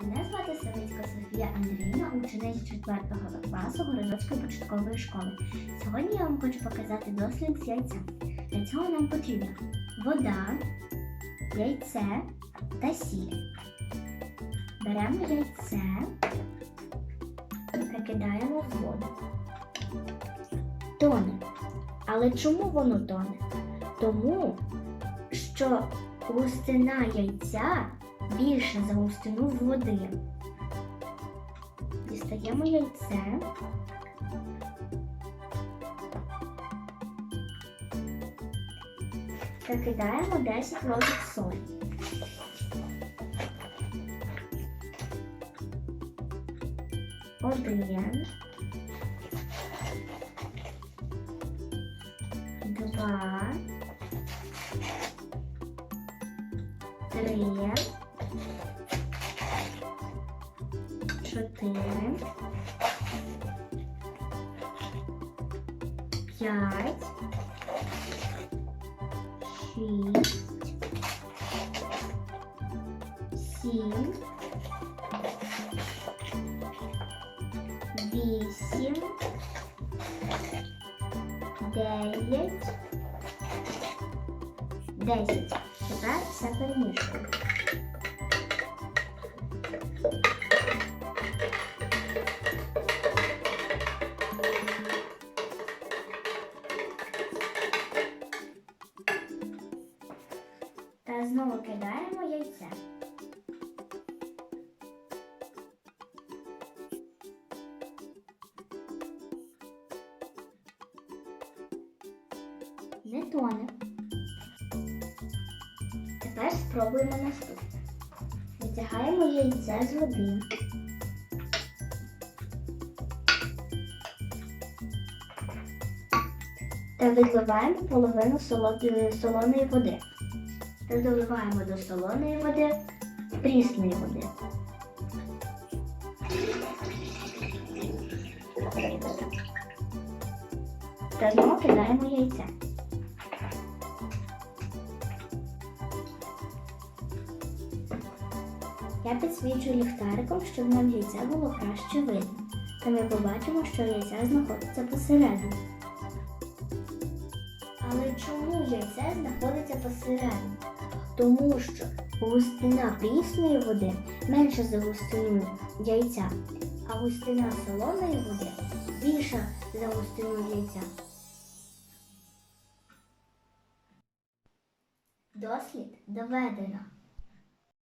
Мене звати Савицька Софія Андріївна, учениця 4 класу Городоцької початкової школи. Сьогодні я вам хочу показати дослід з яйця. Для цього нам потрібна вода, яйце та сіль. Беремо яйце та кидаємо в воду. Тоне. Але чому воно тоне? Тому що густина яйця більше за густину води. Дістаємо яйце. Та кидаємо 10 ложок солі. Один. Два. Три. чотири, п'ять, шість, сім, вісім, дев'ять, десять. Тепер все перемішуємо. Та знову кидаємо яйце. Не тоне. Тепер спробуємо наступне. Витягаємо яйце з води. Та відливаємо половину солодкої солоної води доливаємо до солоної води прісної води. Та знову кидаємо яйце. Я підсвічую ліхтариком, щоб нам яйце було краще видно. Та ми побачимо, що яйце знаходиться посередині. Але чому яйце знаходиться посередині? Тому що густина прісної води менша за густину яйця, а густина солоної води більша за густину яйця. Дослід доведено.